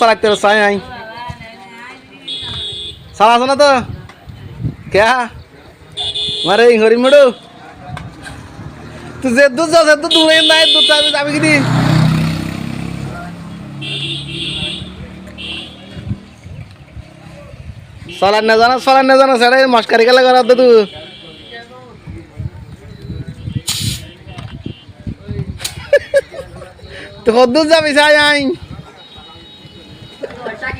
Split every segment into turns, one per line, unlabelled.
চালাতে চাই আই চালা আছে না তো। কে? মারে হরি মেডু তুই যে দুধ যাও দুধ দূরে নাই দুধ যাবি যাবি কি চলার না জানা চলার না জানা সেটা মস্কারি গেলে করার তো তুই। তো কদ্দুর যাবি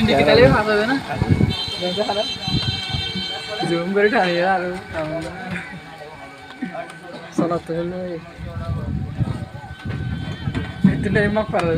চাই আই
ডিজিটালি ভাব হবে না? জুম করে টানিয়ে আর। চলাতে হলো একটু টাইম মাক পারা